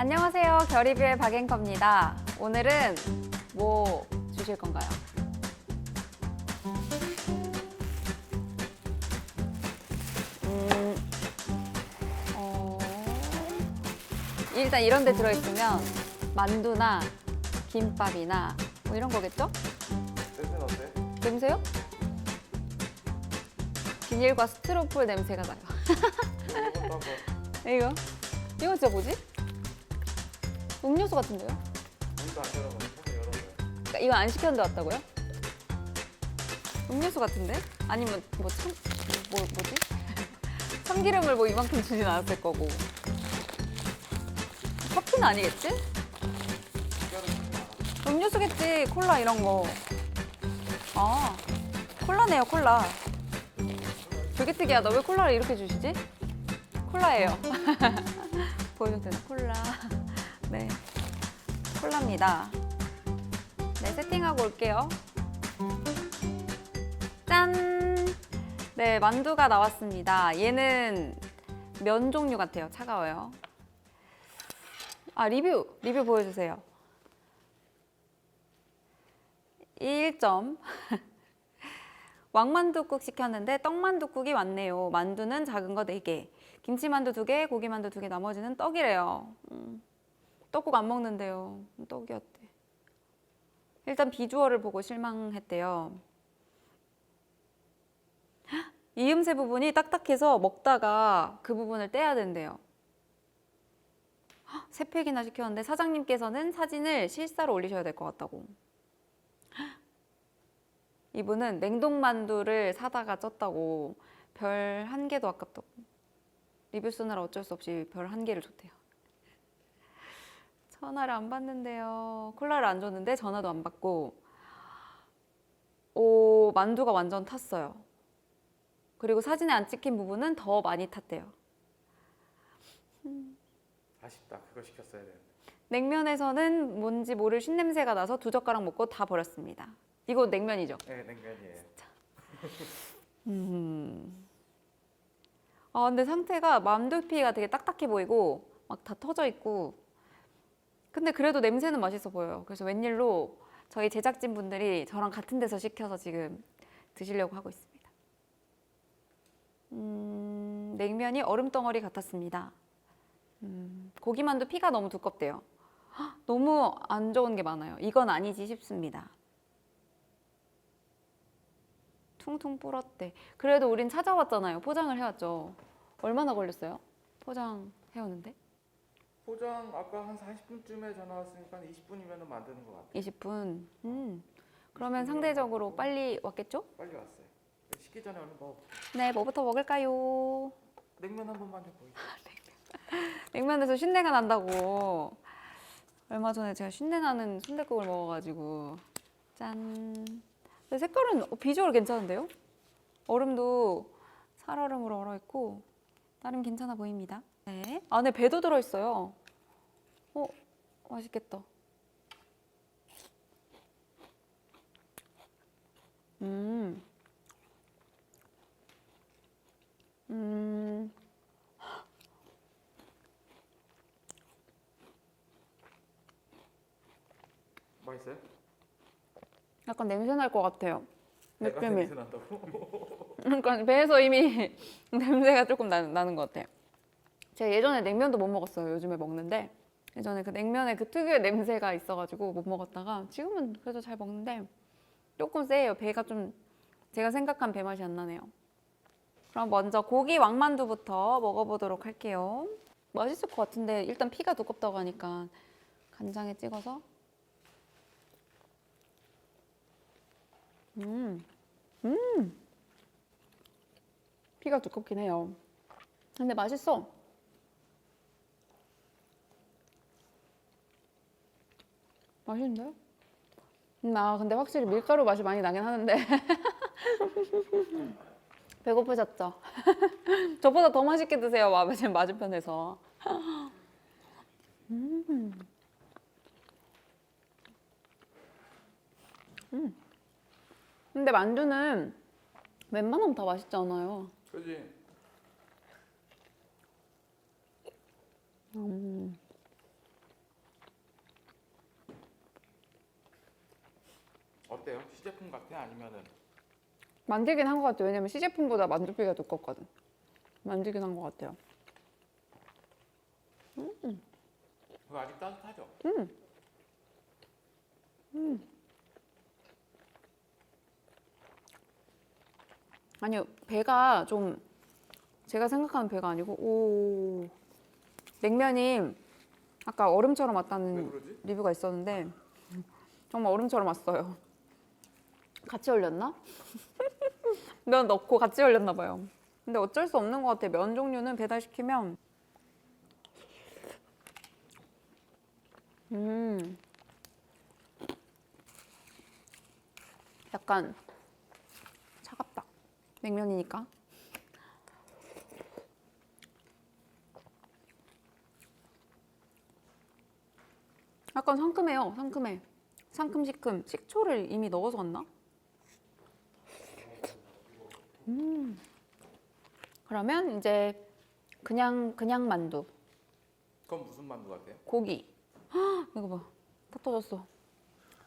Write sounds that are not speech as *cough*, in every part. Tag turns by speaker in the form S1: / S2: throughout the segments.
S1: 안녕하세요. 결의뷰의 박앵커입니다. 오늘은 뭐 주실 건가요? 음, 어, 일단 이런 데 들어있으면 만두나 김밥이나 뭐 이런 거겠죠?
S2: 냄새는 어때?
S1: 냄새요? 비닐과 스티로폴 냄새가 나요.
S2: 이것도 한번 *laughs*
S1: 이거? 이거 진짜 뭐지? 음료수 같은데요? 그러니까 이거 안 시켰는데 왔다고요? 음료수 같은데? 아니면 뭐 참, 뭐, 뭐지? *laughs* 참기름을 뭐 이만큼 주진 않았을 거고. 커피는 아니겠지? 음료수겠지. 콜라 이런 거. 아, 콜라네요, 콜라. 되게 특이하다. 왜 콜라를 이렇게 주시지? 콜라예요. *laughs* 보여줘도 되나? 콜라. 네. 콜라입니다. 네, 세팅하고 올게요. 짠! 네, 만두가 나왔습니다. 얘는 면 종류 같아요. 차가워요. 아, 리뷰! 리뷰 보여주세요. 1점. *laughs* 왕만두국 시켰는데 떡만두국이 왔네요. 만두는 작은 거 4개. 김치만두 2개, 고기만두 2개, 나머지는 떡이래요. 음, 떡국 안 먹는데요. 떡이었대. 일단 비주얼을 보고 실망했대요. 헉, 이음새 부분이 딱딱해서 먹다가 그 부분을 떼야 된대요. 헉, 세 팩이나 시켰는데 사장님께서는 사진을 실사로 올리셔야 될 것 같다고. 이분은 냉동만두를 사다가 쪘다고 별 한 개도 아깝다고 리뷰 쓰느라 어쩔 수 없이 별 한 개를 줬대요. 전화를 안 받는데요. 콜라를 안 줬는데 전화도 안 받고 오 만두가 완전 탔어요. 그리고 사진에 안 찍힌 부분은 더 많이 탔대요.
S2: 아쉽다. 그거 시켰어야 되는데.
S1: 냉면에서는 뭔지 모를 신냄새가 나서 두 젓가락 먹고 다 버렸습니다. 이거 냉면이죠?
S2: 네, 냉면이에요. *laughs*
S1: 음. 아, 근데 상태가 만두피가 되게 딱딱해 보이고 막 다 터져 있고 근데 그래도 냄새는 맛있어 보여요. 그래서 웬일로 저희 제작진 분들이 저랑 같은 데서 시켜서 지금 드시려고 하고 있습니다. 음, 냉면이 얼음 덩어리 같았습니다. 음, 고기만두 피가 너무 두껍대요. 헉, 너무 안 좋은 게 많아요. 이건 아니지 싶습니다. 퉁퉁 불었대. 그래도 우린 찾아왔잖아요. 포장을 해왔죠. 얼마나 걸렸어요? 포장 해오는데?
S2: 포장 아까 한 40분쯤에 전화 왔으니까 한 20분이면 만드는 것 같아요.
S1: 20분. 음. 그러면 상대적으로 빨리 왔겠죠?
S2: 빨리 왔어요. 식기 전에 얼른 먹어.
S1: 네, 뭐부터 먹을까요?
S2: 냉면 한 번만 좀 보여줘. *laughs*
S1: 냉면에서 쉰내가 난다고. 얼마 전에 제가 쉰내 나는 순댓국을 먹어가지고 짠. 근데 색깔은 어, 비주얼 괜찮은데요? 얼음도 살얼음으로 얼어 있고 나름 괜찮아 보입니다. 네. 안에 배도 들어 있어요. 어, 맛있겠다. 음. 음.
S2: 맛있어요?
S1: 약간 냄새 날 것 같아요.
S2: 내가
S1: 느낌이. *laughs*
S2: 냄새 난다고? *laughs*
S1: 그러니까 배에서 이미 *laughs* 냄새가 조금 나, 나는 것 같아요. 제가 예전에 냉면도 못 먹었어요. 요즘에 먹는데 예전에 그 냉면에 그 특유의 냄새가 있어가지고 못 먹었다가 지금은 그래도 잘 먹는데 조금 세요. 배가 좀 제가 생각한 배 맛이 안 나네요. 그럼 먼저 고기 왕만두부터 먹어보도록 할게요. 맛있을 것 같은데 일단 피가 두껍다고 하니까 간장에 찍어서 음. 음. 피가 두껍긴 해요. 근데 맛있어. 맛있는데? 음, 아, 근데 확실히 밀가루 맛이 많이 나긴 하는데. *laughs* 배고프셨죠? *laughs* 저보다 더 맛있게 드세요, 와, 지금 맞은편에서. *laughs* 음. 음. 근데 만두는 웬만하면 다 맛있지 않아요.
S2: 그지?
S1: 음.
S2: 어때요? 시제품 같아? 아니면은
S1: 만들긴 한 것 같아요. 왜냐면 시제품보다 만두피가 두껍거든. 만들긴 한 것 같아요.
S2: 그거 아직 따뜻하죠?
S1: 아니요, 배가 좀 제가 생각하는 배가 아니고 오 냉면이 아까 얼음처럼
S2: 왜
S1: 왔다는
S2: 그러지?
S1: 리뷰가 있었는데 정말 얼음처럼 왔어요. 같이 얼렸나? 면 *laughs* 넣고 같이 얼렸나 봐요. 근데 어쩔 수 없는 것 같아요. 면 종류는 배달시키면 음 약간 차갑다. 냉면이니까. 약간 상큼해요. 상큼해. 상큼시큼. 식초를 이미 넣어서 왔나? 음. 그러면 이제 그냥 그냥 만두.
S2: 그건 무슨 만두 같아요?
S1: 고기. 헉, *gasps* 이거 봐. 다 터졌어.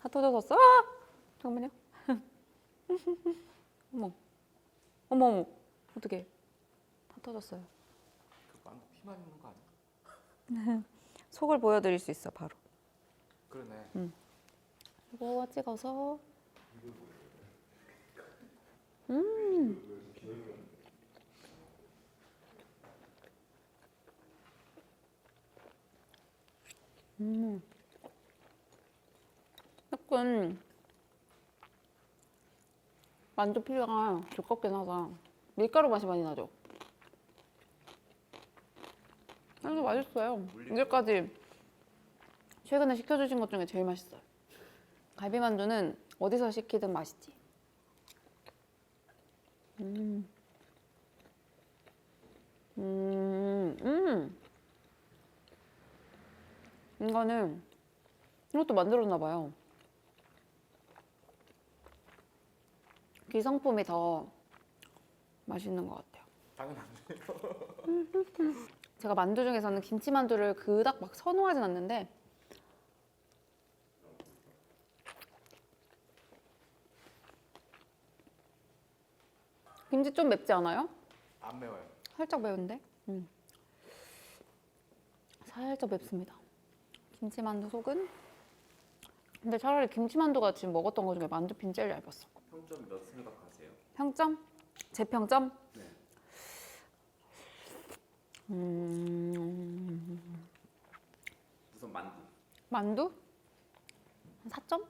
S1: 다 터져졌어. 아! 잠깐만요. *laughs* 어머. 어머 어머. 어떡해. 다 터졌어요.
S2: 그 만두 피만 있는 거 아니야? *laughs*
S1: 속을 보여드릴 수 있어 바로.
S2: 그러네.
S1: 이거 찍어서. 음. 음. 약간 만두 피가 두껍긴 하다. 밀가루 맛이 많이 나죠. 그래도 맛있어요. 이제까지 최근에 시켜주신 것 중에 제일 맛있어요. 갈비만두는 어디서 시키든 맛있지. 음. 음, 음. 이거는 이것도 만들었나 봐요. 기성품이 더 맛있는 것 같아요.
S2: 당연하지.
S1: 제가 만두 중에서는 김치만두를 그닥 막 선호하진 않는데 김치 좀 맵지 않아요?
S2: 안 매워요.
S1: 살짝 매운데? 음. 살짝 맵습니다. 김치만두 속은? 근데 차라리 김치만두가 지금 먹었던 것 중에 만두피는 제일 얇았어.
S3: 평점 몇 생각하세요?
S1: 평점? 제 평점?
S3: 네.
S1: 음,
S3: 우선 만두.
S1: 만두? 한 4점?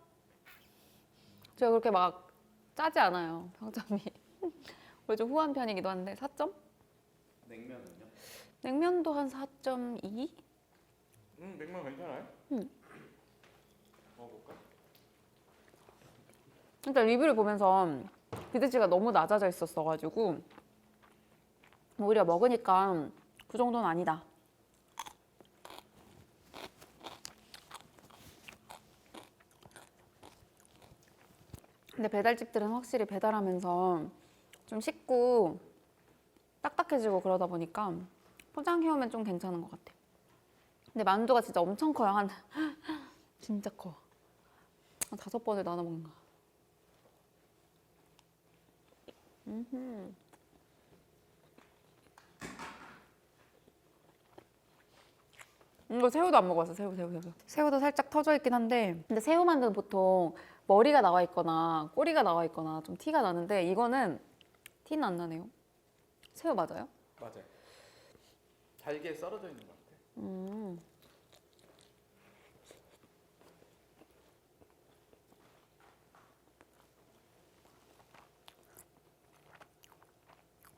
S1: 제가 그렇게 막 짜지 않아요, 평점이. 원래 좀 후한 편이기도 한데 4점?
S3: 냉면은요?
S1: 냉면도 한 4.2?
S2: 음 냉면 괜찮아요?
S1: 음.
S2: 먹어볼까?
S1: 일단 리뷰를 보면서 기대치가 너무 낮아져 있었어가지고 오히려 먹으니까 그 정도는 아니다. 근데 배달집들은 확실히 배달하면서 좀 식고 딱딱해지고 그러다 보니까 포장해오면 좀 괜찮은 것 같아. 근데 만두가 진짜 엄청 커요. 한 *laughs* 진짜 커. 한 다섯 번을 나눠 먹는가. 음흠. 이거 새우도 안 먹어봤어 새우 새우 새우 새우도 살짝 터져 있긴 한데 근데 새우 만두는 보통 머리가 나와 있거나 꼬리가 나와 있거나 좀 티가 나는데 이거는 티는 안 나네요 새우 맞아요?
S2: 맞아요. 잘게 썰어져 있는 것 같아.
S1: 음.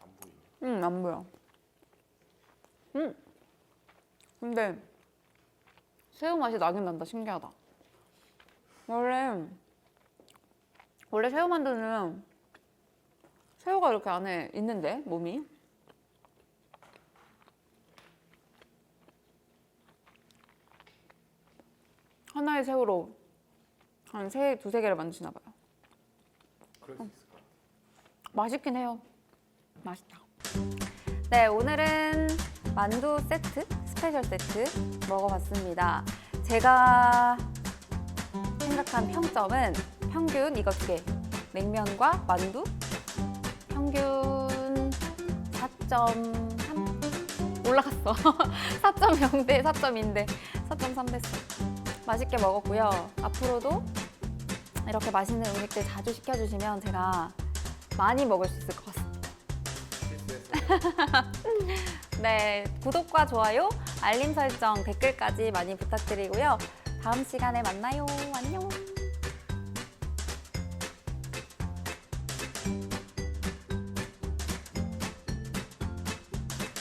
S2: 안 보이네.
S1: 음, 안 보여. 음. 근데 새우 맛이 나긴 난다. 신기하다. 원래 원래 새우 만두는 새우가 이렇게 안에 있는데 몸이 하나의 새우로 한 세 두세 개를 만드시나 봐요.
S2: 같아.
S1: 맛있긴 해요. 맛있다. 네, 오늘은 만두 세트, 스페셜 세트 먹어봤습니다. 제가 생각한 평점은 평균 이거 두 개. 냉면과 만두 평균 4.3 올라갔어. 4.0대 4.2인데 4.3 됐어. 맛있게 먹었고요. 앞으로도 이렇게 맛있는 음식들 자주 시켜주시면 제가 많이 먹을 수 있을 것 같습니다. *laughs* 네, 구독과 좋아요, 알림 설정, 댓글까지 많이 부탁드리고요. 다음 시간에 만나요. 안녕.